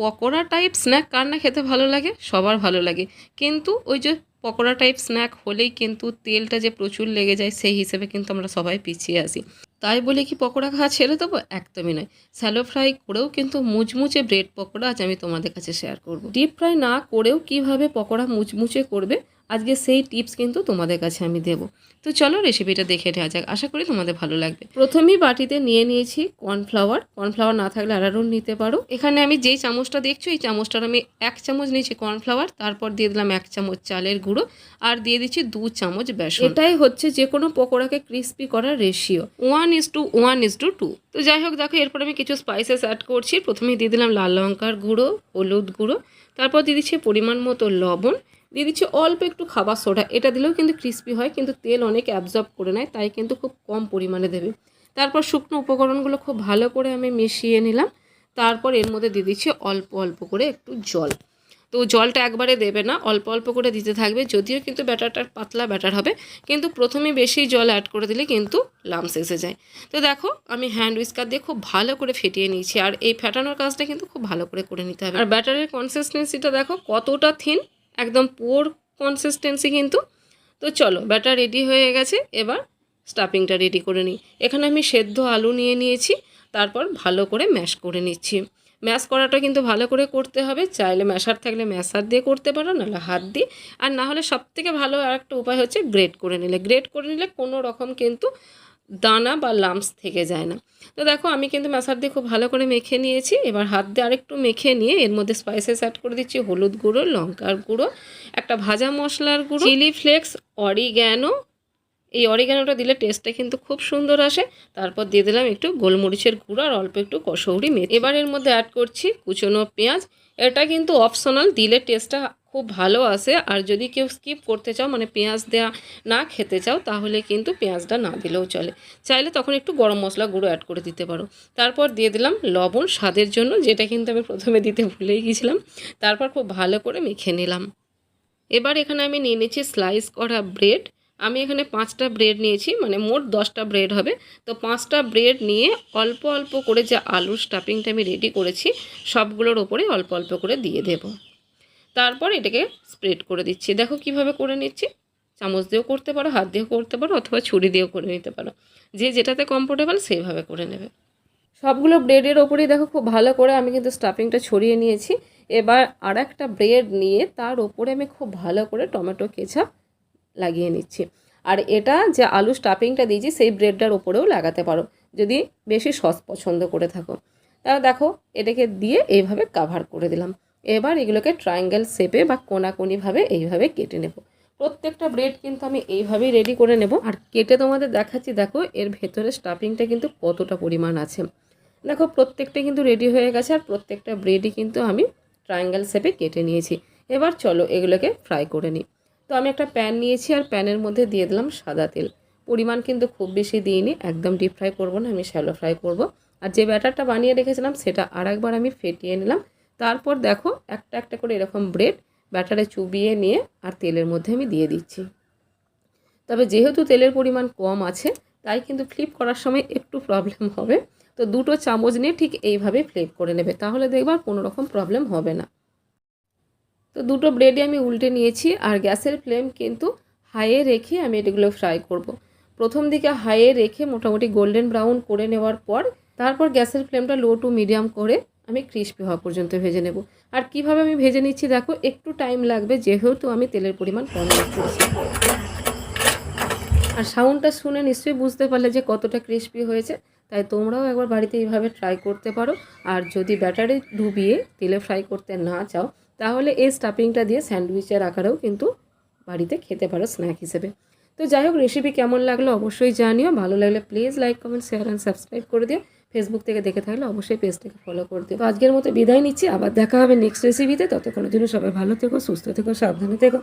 Pakora type snack কার না খেতে ভালো লাগে? সবার ভালো লাগে। কিন্তু ওই যে পকোড়া টাইপ স্ন্যাক হলেই কিন্তু তেলটা যে প্রচুর লেগে যায় সেই হিসেবে কিন্তু আমরা সবাই পিছিয়ে আসি তাই বলে কি পকোড়া খাওয়া ছেড়ে দেবো? একদমই নয়। স্যালো ফ্রাই করেও কিন্তু মুচমুচে ব্রেড পকোড়া আজ আমি তোমাদের কাছে শেয়ার করব। ডিপ ফ্রাই না করেও কীভাবে পকোড়া মুচমুচে করবে? আজকে সেই টিপস কিন্তু তোমাদের কাছে আমি দেবো। তো চলো রেসিপিটা দেখে নেওয়া যাক। আশা করি তোমাদের ভালো লাগবে। প্রথমেই বাটিতে নিয়ে নিয়েছি কর্নফ্লাওয়ার। কর্নফ্লাওয়ার না থাকলে আরারুট নিতে পারো। এখানে আমি যেই চামচটা দেখছ এই চামচটার আমি এক চামচ নিয়েছি কর্নফ্লাওয়ার তারপর দিয়ে দিলাম এক চামচ চালের গুঁড়ো আর দিয়ে দিচ্ছি দু চামচ বেসন। এটাই হচ্ছে যে কোনো পকোড়াকে ক্রিস্পি করার ratio one is to one is to two তো যাই হোক দেখো এরপর আমি কিছু স্পাইসেস অ্যাড করছি। প্রথমেই দিয়ে দিলাম লাল লঙ্কার গুঁড়ো হলুদ গুঁড়ো তারপর দিয়ে দিচ্ছি পরিমাণ মতো লবণ। দিয়ে দিচ্ছি অল্প একটু খাবার সোডা। এটা দিলেও কিন্তু ক্রিস্পি হয়, কিন্তু তেল অনেক অ্যাবজর্ব করে নেয়, তাই কিন্তু খুব কম পরিমাণে দেবে। তারপর শুকনো উপকরণগুলো খুব ভালো করে আমি মিশিয়ে নিলাম। তারপর এর মধ্যে দিয়ে দিচ্ছি অল্প অল্প করে একটু জল। তো জলটা একবারে দেবে না, অল্প অল্প করে দিতে থাকবে, যদিও কিন্তু ব্যাটারটার পাতলা ব্যাটার হবে, কিন্তু প্রথমে বেশি জল অ্যাড করে দিলে কিন্তু লামস এসে যায়। তো দেখো, আমি হ্যান্ড উইস্কার দিয়ে খুব ভালো করে ফেটিয়ে নিয়েছি, আর এই ফেটানোর কাজটা কিন্তু খুব ভালো করে করে নিতে হবে। আর ব্যাটারের কনসিস্টেন্সিটা দেখো কতটা থিন একদম পোর কনসিস্টেন্সি কিন্তু। তো চলো ব্যাটার রেডি হয়ে গেছে, এবার স্টাফিংটা রেডি করে নিই। এখানে আমি সেদ্ধ আলু নিয়ে নিয়েছি, তারপর ভালো করে ম্যাশ করে নিচ্ছি। ম্যাশ করাটা কিন্তু ভালো করে করতে হবে, চাইলে ম্যাশার থাকলে ম্যাশার দিয়ে করতে পারো, নাহলে হাত দিয়ে। আর না হলে সবথেকে ভালো আর একটা উপায় হচ্ছে গ্রেট করে নিলে। গ্রেট করে নিলে কোনো রকম কিন্তু দানা বা লাম্পস থেকে যায় না। তো দেখো, আমি কিন্তু ম্যাশার দিয়ে খুব ভালো করে মেখে নিয়েছি। এবার হাত দিয়ে আরেকটু মেখে নিয়ে এর মধ্যে স্পাইসেস অ্যাড করে দিচ্ছি, হলুদ গুঁড়ো, লঙ্কার গুঁড়ো, একটা ভাজা মশলার গুঁড়ো চিলি ফ্লেক্স অরিগ্যানো এই অরিগ্যানোটা দিলে টেস্টটা কিন্তু খুব সুন্দর আসে। তারপর দিয়ে দিলাম একটু গোলমরিচের গুঁড়ো আর অল্প একটু কসৌরি মেথি। এবার এর মধ্যে অ্যাড করছি কুচনো পেঁয়াজ। এটা কিন্তু অপশনাল দিলে টেস্টটা খুব ভালো আসে আর যদি কেউ স্কিপ করতে চাও মানে পেঁয়াজ দেওয়া না খেতে চাও, তাহলে কিন্তু পেঁয়াজটা না দিলেও চলে। চাইলে তখন একটু গরম মশলা গুঁড়ো অ্যাড করে দিতে পারো। তারপর দিয়ে দিলাম লবণ স্বাদের জন্য, যেটা কিন্তু আমি প্রথমে দিতে ভুলেই গেছিলাম। তারপর খুব ভালো করে মেখে নিলাম। এবার এখানে আমি নিয়ে নিচ্ছি স্লাইস করা ব্রেড আমি এখানে পাঁচটা ব্রেড নিয়েছি মানে মোট দশটা ব্রেড হবে। তো পাঁচটা ব্রেড নিয়ে অল্প অল্প করে যে আলুর স্টাফিংটা আমি রেডি করেছি, সবগুলোর ওপরে অল্প অল্প করে দিয়ে দেব। তারপর এটাকে স্প্রেড করে দিচ্ছি। দেখো কীভাবে করে নিচ্ছি। চামচ দিয়েও করতে পারো, হাত দিয়েও করতে পারো, অথবা ছুরি দিয়েও করে নিতে পারো। যে যেটাতে কমফোর্টেবল সেইভাবে করে নেবে। সবগুলো ব্রেডের ওপরেই দেখো খুব ভালো করে আমি কিন্তু স্টাফিংটা ছড়িয়ে নিয়েছি। এবার আর একটা ব্রেড নিয়ে তার ওপরে আমি খুব ভালো করে টমেটো কেচাপ লাগিয়ে নিচ্ছি। আর এটা যে আলু স্টাফিংটা দিয়েছি, সেই ব্রেডটার ওপরেও লাগাতে পারো। যদি বেশি সস পছন্দ করে থাকো। তা দেখো, এটাকে দিয়ে এইভাবে কাভার করে দিলাম। এবার এগুলোকে ট্রায়াঙ্গেল শেপে বা কোনাকুনিভাবে এইভাবে কেটে নেব। প্রত্যেকটা ব্রেড কিন্তু আমি এইভাবেই রেডি করে নেব। আর কেটে তোমাদের দেখাচ্ছি, দেখো, এর ভেতরে স্টাফিংটা কিন্তু কতটা পরিমাণ আছে। দেখো, প্রত্যেকটা কিন্তু রেডি হয়ে গেছে আর প্রত্যেকটা ব্রেডই কিন্তু আমি ট্রায়াঙ্গেল শেপে কেটে নিয়েছি। এবার চলো এগুলোকে ফ্রাই করে নিই। তো আমি একটা প্যান নিয়েছি আর প্যানের মধ্যে দিয়ে দিলাম সাদা তেল। পরিমাণ কিন্তু খুব বেশি দিইনি, একদম ডিপ ফ্রাই করব না, আমি শ্যালো ফ্রাই করব। আর যে ব্যাটারটা বানিয়ে রেখেছিলাম, সেটা আর একবার আমি ফেটিয়ে নিলাম। তারপর দেখো একটা একটা করে এরকম ব্রেড ব্যাটারে চুবিয়ে নিয়ে আর তেলের মধ্যে আমি দিয়ে দিচ্ছি। তবে যেহেতু তেলের পরিমাণ কম আছে, তাই কিন্তু ফ্লিপ করার সময় একটু প্রবলেম হবে। তো দুটো চামচ নিয়ে ঠিক এইভাবে ফ্লিপ করে নেবে, তাহলে দেখবার কোনো রকম প্রবলেম হবে না। তো দুটো ব্রেডই আমি উল্টে নিয়েছি আর গ্যাসের ফ্লেম কিন্তু হাইয়ে রেখে আমি এগুলো ফ্রাই করব। প্রথম দিকে হাইয়ে রেখে মোটামুটি গোল্ডেন ব্রাউন করে নেওয়ার পর, তারপর গ্যাসের ফ্লেমটা লো টু মিডিয়াম করে আমি ক্রিস্পি হওয়া পর্যন্ত ভেজে নেব। আর কীভাবে আমি ভেজে নিচ্ছি দেখো, একটু টাইম লাগবে যেহেতু আমি তেলের পরিমাণ কম করছি। আর সাউন্ডটা শুনে নিশ্চয়ই বুঝতে পারলে যে কতটা ক্রিস্পি হয়েছে, তাই তোমরাও একবার বাড়িতে এইভাবে ট্রাই করতে পারো। আর যদি ব্যাটারে ডুবিয়ে তেলে ফ্রাই করতে না চাও, তাহলে এই স্টাফিংটা দিয়ে স্যান্ডউইচের আকারেও কিন্তু বাড়িতে খেতে পারো স্ন্যাক হিসেবে। তো যাই হোক রেসিপি কেমন লাগল অবশ্যই জানিও। ভালো লাগলে please like comment share and subscribe করে দিও। ফেসবুক থেকে দেখে থাকলে অবশ্যই পেজটাকে ফলো করে দিও। তো আজকের মতো বিদায় নিচ্ছি। আবার দেখা হবে নেক্সট রেসিপিতে ততক্ষণের জন্য সবাই ভালো থেকো, সুস্থ থেকো, সাবধানে থেকো।